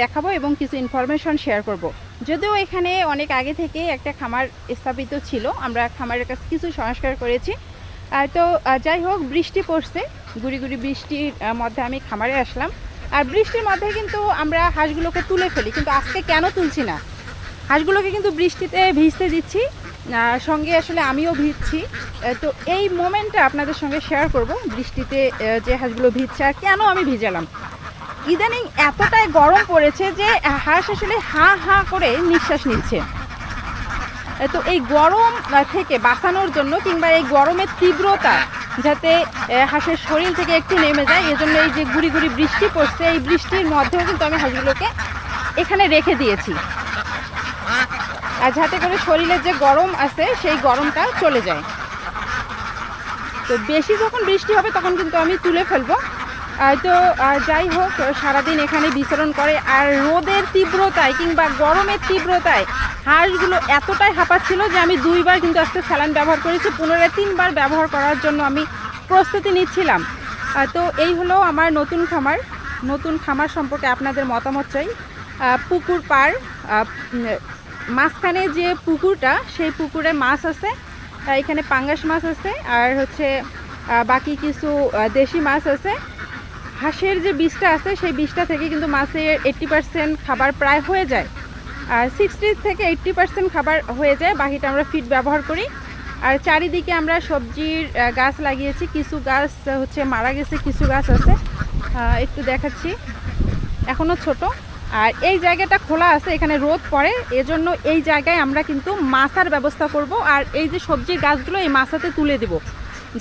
দেখাবো এবং কিছু ইনফরমেশন শেয়ার করব। যদিও এখানে অনেক আগে থেকে একটা খামার স্থাপিত ছিল, আমরা খামারের কাছে কিছু সংস্কার করেছি। তো যাই হোক, বৃষ্টি পড়ছে, গুড়ি গুড়ি বৃষ্টির মধ্যে আমি খামারে আসলাম। আর বৃষ্টির মধ্যে কিন্তু আমরা হাঁসগুলোকে তুলে ফেলি, কিন্তু আজকে কেন তুলছি না? হাঁসগুলোকে কিন্তু বৃষ্টিতে ভিজতে দিচ্ছি সঙ্গে আসলে আমিও ভিজছি। তো এই মোমেন্টটা আপনাদের সঙ্গে শেয়ার করব, বৃষ্টিতে যে হাঁসগুলো ভিজছে আর কেন আমি ভিজালাম। ইদানিং এতটাই গরম পড়েছে যে হাঁস আসলে হাঁ হাঁ করে নিঃশ্বাস নিচ্ছে। তো এই গরম থেকে বাঁচানোর জন্য কিংবা এই গরমের তীব্রতা যাতে হাঁসের শরীর থেকে একটু নেমে যায়, এজন্য এই যে গুড়ি গুড়ি বৃষ্টি পড়ছে, এই বৃষ্টির মধ্যেও কিন্তু আমি হাঁসগুলোকে এখানে রেখে দিয়েছি। আর যাতে করে শরীরের যে গরম আছে, সেই গরমটা চলে যায়। তো বেশি যখন বৃষ্টি হবে, তখন কিন্তু আমি তুলে ফেলব। তো যাই হোক, সারাদিন এখানে বিচরণ করে। আর রোদের তীব্রতায় কিংবা গরমের তীব্রতায় হাঁসগুলো এতটাই হাঁপাচ্ছিল যে আমি দুইবার কিন্তু আজকে স্যালান ব্যবহার করেছি। পুনরায় তিনবার ব্যবহার করার জন্য আমি প্রস্তুতি নিচ্ছিলাম। তো এই হলো আমার নতুন খামার। নতুন খামার সম্পর্কে আপনাদের মতামত চাই। পুকুর পার মাঝখানে যে পুকুরটা, সেই পুকুরে মাছ আছে। এখানে পাঙ্গাস মাছ আছে। আর হচ্ছে বাকি কিছু দেশি মাছ আছে। হাঁসের যে বীজটা আছে, সেই বীজটা থেকে কিন্তু মাছের এইট্টি পার্সেন্ট খাবার প্রায় হয়ে যায়। আর সিক্সটি থেকে এইট্টি পার্সেন্ট খাবার হয়ে যায়, বাকিটা আমরা ফিড ব্যবহার করি। আর চারিদিকে আমরা সবজির গাছ লাগিয়েছি, কিছু গাছ হচ্ছে মারা গেছে, কিছু গাছ আছে। একটু দেখাচ্ছি। এখনও ছোট। আর এই জায়গাটা খোলা আছে, এখানে রোদ পড়ে। এজন্য এই জায়গায় আমরা কিন্তু মাছার ব্যবস্থা করব। আর এই যে সবজির গাছগুলো, এই মাছাতে তুলে দেব।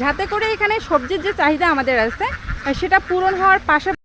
যাতে করে এখানে সবজির যে চাহিদা আমাদের আছে সেটা পূরণ হওয়ার পাশাপাশি